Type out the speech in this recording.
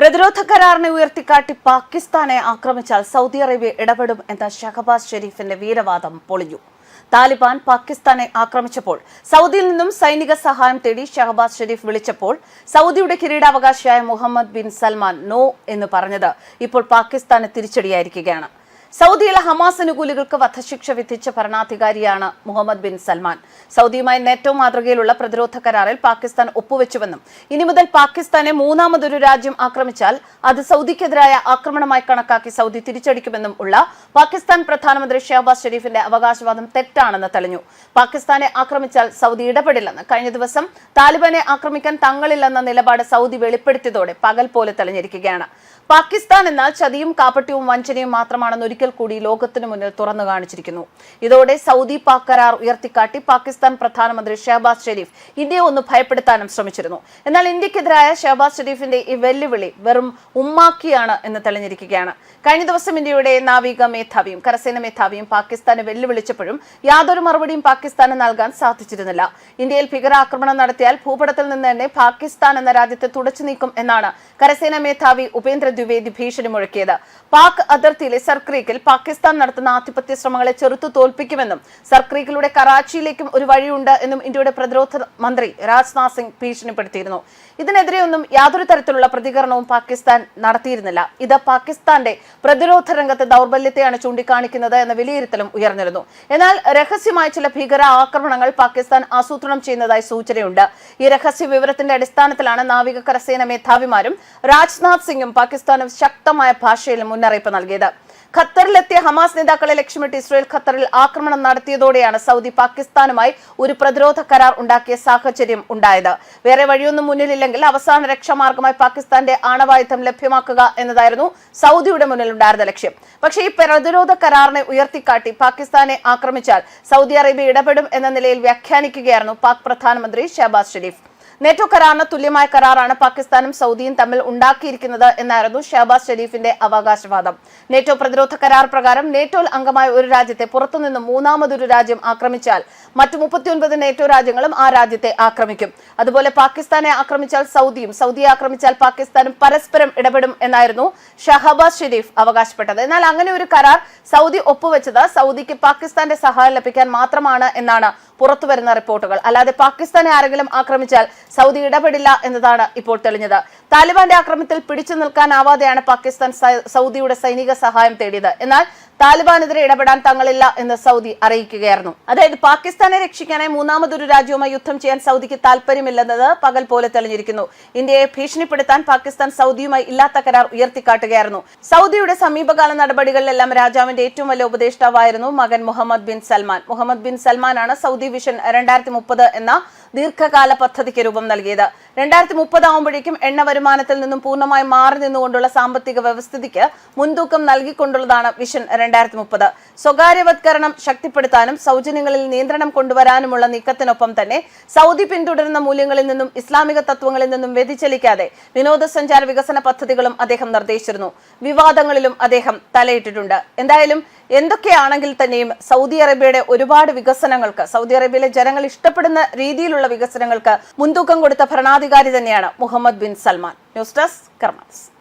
പ്രതിരോധ കരാറിനെ ഉയർത്തിക്കാട്ടി പാകിസ്ഥാനെ ആക്രമിച്ചാൽ Saudi Arabia ഇടപെടും എന്ന ഷഹബാസ് ഷെരീഫിന്റെ വീരവാദം പൊളിഞ്ഞു. താലിബാൻ പാകിസ്ഥാനെ ആക്രമിച്ചപ്പോൾ സൗദിയിൽ നിന്നും സൈനിക സഹായം തേടി ഷഹബാസ് ഷെരീഫ് വിളിച്ചപ്പോൾ സൗദിയുടെ കിരീടാവകാശിയായ മുഹമ്മദ് ബിൻ സൽമാൻ നോ എന്ന് പറഞ്ഞത് ഇപ്പോൾ പാകിസ്ഥാന് തിരിച്ചടിയായിരിക്കുകയാണ്. സൗദിയിലെ ഹമാസ് അനുകൂലികൾക്ക് വധശിക്ഷ വിധിച്ച ഭരണാധികാരിയാണ് മുഹമ്മദ് ബിൻ സൽമാൻ. സൗദിയുമായി നേറ്റോ മാതൃകയിലുള്ള പ്രതിരോധ കരാറിൽ പാകിസ്ഥാൻ ഒപ്പുവെച്ചുവെന്നും ഇനി മുതൽ പാകിസ്ഥാനെ മൂന്നാമതൊരു രാജ്യം ആക്രമിച്ചാൽ അത് സൗദിക്കെതിരായ ആക്രമണമായി കണക്കാക്കി സൗദി തിരിച്ചടിക്കുമെന്നും ഉള്ള പാകിസ്ഥാൻ പ്രധാനമന്ത്രി ഷഹബാസ് ഷെരീഫിന്റെ അവകാശവാദം തെറ്റാണെന്ന് തെളിഞ്ഞു. പാകിസ്ഥാനെ ആക്രമിച്ചാൽ സൗദി ഇടപെടില്ലെന്ന് കഴിഞ്ഞ ദിവസം താലിബാനെ ആക്രമിക്കാൻ തങ്ങളില്ലെന്ന നിലപാട് സൗദി വെളിപ്പെടുത്തിയതോടെ പകൽ പോലെ തെളിഞ്ഞിരിക്കുകയാണ്. പാകിസ്ഥാൻ എന്നാൽ ചതിയും കാപ്പട്യവും വഞ്ചനയും മാത്രമാണെന്ന് ഒരിക്കൽ കൂടി ലോകത്തിനു മുന്നിൽ തുറന്നു കാണിച്ചിരിക്കുന്നു. ഇതോടെ സൗദി പാക് കരാർ ഉയർത്തിക്കാട്ടി പാകിസ്ഥാൻ പ്രധാനമന്ത്രി ഷഹബാസ് ഷെരീഫ് ഇന്ത്യയെ ഒന്ന് ഭയപ്പെടുത്താനും ശ്രമിച്ചിരുന്നു. എന്നാൽ ഇന്ത്യക്കെതിരായ ഷഹബാസ് ഷെരീഫിന്റെ ഈ വെല്ലുവിളി വെറും ഉമ്മാക്കിയാണ് എന്ന് തെളിഞ്ഞിരിക്കുകയാണ്. കഴിഞ്ഞ ദിവസം ഇന്ത്യയുടെ നാവിക മേധാവിയും കരസേന മേധാവിയും പാകിസ്ഥാനെ വെല്ലുവിളിച്ചപ്പോഴും യാതൊരു മറുപടിയും പാകിസ്ഥാന് നൽകാൻ സാധിച്ചിരുന്നില്ല. ഇന്ത്യയിൽ ഭീകരാക്രമണം നടത്തിയാൽ ഭൂപടത്തിൽ നിന്ന് തന്നെ പാകിസ്ഥാൻ എന്ന രാജ്യത്തെ തുടച്ചു നീക്കും എന്നാണ് കരസേന മേധാവി ഉപേന്ദ്ര ദ്വിവേദി ഭീഷണി മുഴക്കിയത്. പാക് അതിർത്തിയിലെ സർക്രീക്കിൽ പാകിസ്ഥാൻ നടത്തുന്ന ആധിപത്യ ശ്രമങ്ങളെ ചെറുത്തു തോൽപ്പിക്കുമെന്നും സർക്രീക്കിലൂടെ കറാച്ചിയിലേക്കും ഒരു വഴിയുണ്ട് എന്നും ഇന്ത്യയുടെ പ്രതിരോധ മന്ത്രി രാജ്നാഥ് സിംഗ് ഭീഷണിപ്പെടുത്തിയിരുന്നു. ഇതിനെതിരെയൊന്നും യാതൊരു തരത്തിലുള്ള പ്രതികരണവും പാകിസ്ഥാൻ നടത്തിയിരുന്നില്ല. ഇത് പാകിസ്ഥാന്റെ പ്രതിരോധ രംഗത്തെ ദൗർബല്യത്തെയാണ് ചൂണ്ടിക്കാണിക്കുന്നത് എന്ന വിലയിരുത്തലും ഉയർന്നിരുന്നു. എന്നാൽ രഹസ്യമായ ചില ഭീകര ആക്രമണങ്ങൾ പാകിസ്ഥാൻ ആസൂത്രണം ചെയ്യുന്നതായി സൂചനയുണ്ട്. ഈ രഹസ്യ വിവരത്തിന്റെ അടിസ്ഥാനത്തിലാണ് നാവിക കരസേന മേധാവിമാരും രാജ്നാഥ് സിംഗും പാകിസ്ഥാനും ശക്തമായ ഭാഷയിൽ മുന്നറിയിപ്പ് നൽകിയത്. ഖത്തറിലെത്തിയ ഹമാസ് നേതാക്കളെ ലക്ഷ്യമിട്ട് ഇസ്രയേൽ ഖത്തറിൽ ആക്രമണം നടത്തിയതോടെയാണ് സൗദി പാകിസ്ഥാനുമായി ഒരു പ്രതിരോധ കരാർ ഉണ്ടാക്കിയ സാഹചര്യം ഉണ്ടായത്. വേറെ വഴിയൊന്നും മുന്നിലില്ലെങ്കിൽ അവസാന രക്ഷാമാർഗമായി പാകിസ്ഥാന്റെ ആണവായുധം ലഭ്യമാക്കുക എന്നതായിരുന്നു സൗദിയുടെ മുന്നിൽ ഉണ്ടായിരുന്ന ലക്ഷ്യം. പക്ഷേ ഈ പ്രതിരോധ കരാറിനെ ഉയർത്തിക്കാട്ടി പാകിസ്ഥാനെ ആക്രമിച്ചാൽ സൗദി അറേബ്യ ഇടപെടും എന്ന നിലയിൽ വ്യാഖ്യാനിക്കുകയായിരുന്നു പാക് പ്രധാനമന്ത്രി ഷഹബാസ് ഷെരീഫ്. നേറ്റോ കരാറിന് തുല്യമായ കരാറാണ് പാകിസ്ഥാനും സൗദിയും തമ്മിൽ ഉണ്ടാക്കിയിരിക്കുന്നത് എന്നായിരുന്നു ഷഹബാസ് ഷെരീഫിന്റെ അവകാശവാദം. നെറ്റോ പ്രതിരോധ കരാർ പ്രകാരം നെറ്റോയിൽ അംഗമായ ഒരു രാജ്യത്തെ പുറത്തുനിന്ന് മൂന്നാമതൊരു രാജ്യം ആക്രമിച്ചാൽ മറ്റു മുപ്പത്തിയൊൻപത് നെറ്റോ രാജ്യങ്ങളും ആ രാജ്യത്തെ ആക്രമിക്കും. അതുപോലെ പാകിസ്ഥാനെ ആക്രമിച്ചാൽ സൗദിയും സൗദിയെ ആക്രമിച്ചാൽ പാകിസ്ഥാനും പരസ്പരം ഇടപെടും എന്നായിരുന്നു ഷഹബാസ് ഷെരീഫ് അവകാശപ്പെട്ടത്. എന്നാൽ അങ്ങനെ ഒരു കരാർ സൗദി ഒപ്പുവെച്ചത് സൗദിക്ക് പാകിസ്ഥാന്റെ സഹായം ലഭിക്കാൻ മാത്രമാണ് എന്നാണ് പുറത്തുവരുന്ന റിപ്പോർട്ടുകൾ. അല്ലാതെ പാകിസ്ഥാനെ ആരെങ്കിലും ആക്രമിച്ചാൽ സൗദി ഇടപെടില്ല എന്നതാണ് ഇപ്പോൾ തെളിഞ്ഞത്. താലിബാന്റെ ആക്രമത്തിൽ പിടിച്ചു നിൽക്കാനാവാതെയാണ് പാകിസ്ഥാൻ സൗദിയുടെ സൈനിക സഹായം തേടിയത്. എന്നാൽ താലിബാനെതിരെ ഇടപെടാൻ തങ്ങളില്ല എന്ന് സൗദി അറിയിക്കുകയായിരുന്നു. അതായത് പാകിസ്ഥാനെ രക്ഷിക്കാനായി മൂന്നാമതൊരു രാജ്യവുമായി യുദ്ധം ചെയ്യാൻ സൗദിക്ക് താല്പര്യമില്ലെന്നത് പകൽ പോലെ തെളിഞ്ഞിരിക്കുന്നു. ഇന്ത്യയെ ഭീഷണിപ്പെടുത്താൻ പാകിസ്ഥാൻ സൗദിയുമായി ഇല്ലാത്ത കരാർ ഉയർത്തിക്കാട്ടുകയായിരുന്നു. സൗദിയുടെ സമീപകാല നടപടികളിലെല്ലാം രാജാവിന്റെ ഏറ്റവും വലിയ ഉപദേഷ്ടാവായിരുന്നു മകൻ Mohammed bin Salman. Mohammed bin സൽമാനാണ് Saudi vision രണ്ടായിരത്തി മുപ്പത് എന്ന ദീർഘകാല പദ്ധതിക്ക് രൂപം നൽകിയത്. രണ്ടായിരത്തി മുപ്പത് ആകുമ്പോഴേക്കും എണ്ണ വരുമാനത്തിൽ നിന്നും പൂർണമായി മാറി നിന്നുകൊണ്ടുള്ള സാമ്പത്തിക വ്യവസ്ഥിതിക്ക് മുൻതൂക്കം നൽകിക്കൊണ്ടുള്ളതാണ് വിഷൻ രണ്ടായിരത്തി മുപ്പത് സ്വകാര്യവത്കരണം ശക്തിപ്പെടുത്താനും സൗജന്യങ്ങളിൽ നിയന്ത്രണം കൊണ്ടുവരാനുമുള്ള നീക്കത്തിനൊപ്പം തന്നെ സൗദി പിന്തുടരുന്ന മൂല്യങ്ങളിൽ നിന്നും ഇസ്ലാമിക തത്വങ്ങളിൽ നിന്നും വ്യതിചലിക്കാതെ വിനോദസഞ്ചാര വികസന പദ്ധതികളും അദ്ദേഹം നിർദ്ദേശിച്ചിരുന്നു. വിവാദങ്ങളിലും അദ്ദേഹം തലയിട്ടിട്ടുണ്ട്. എന്തായാലും എന്തൊക്കെയാണെങ്കിൽ തന്നെയും സൗദി അറേബ്യയുടെ ഒരുപാട് വികസനങ്ങൾക്ക് സൗദി അറേബ്യയിലെ ജനങ്ങൾ ഇഷ്ടപ്പെടുന്ന രീതിയിലുള്ള വികസനങ്ങൾക്ക് മുൻതൂക്കം കൊടുത്ത ഭരണാധികാരി തന്നെയാണ് Mohammed bin Salman. News desk karmas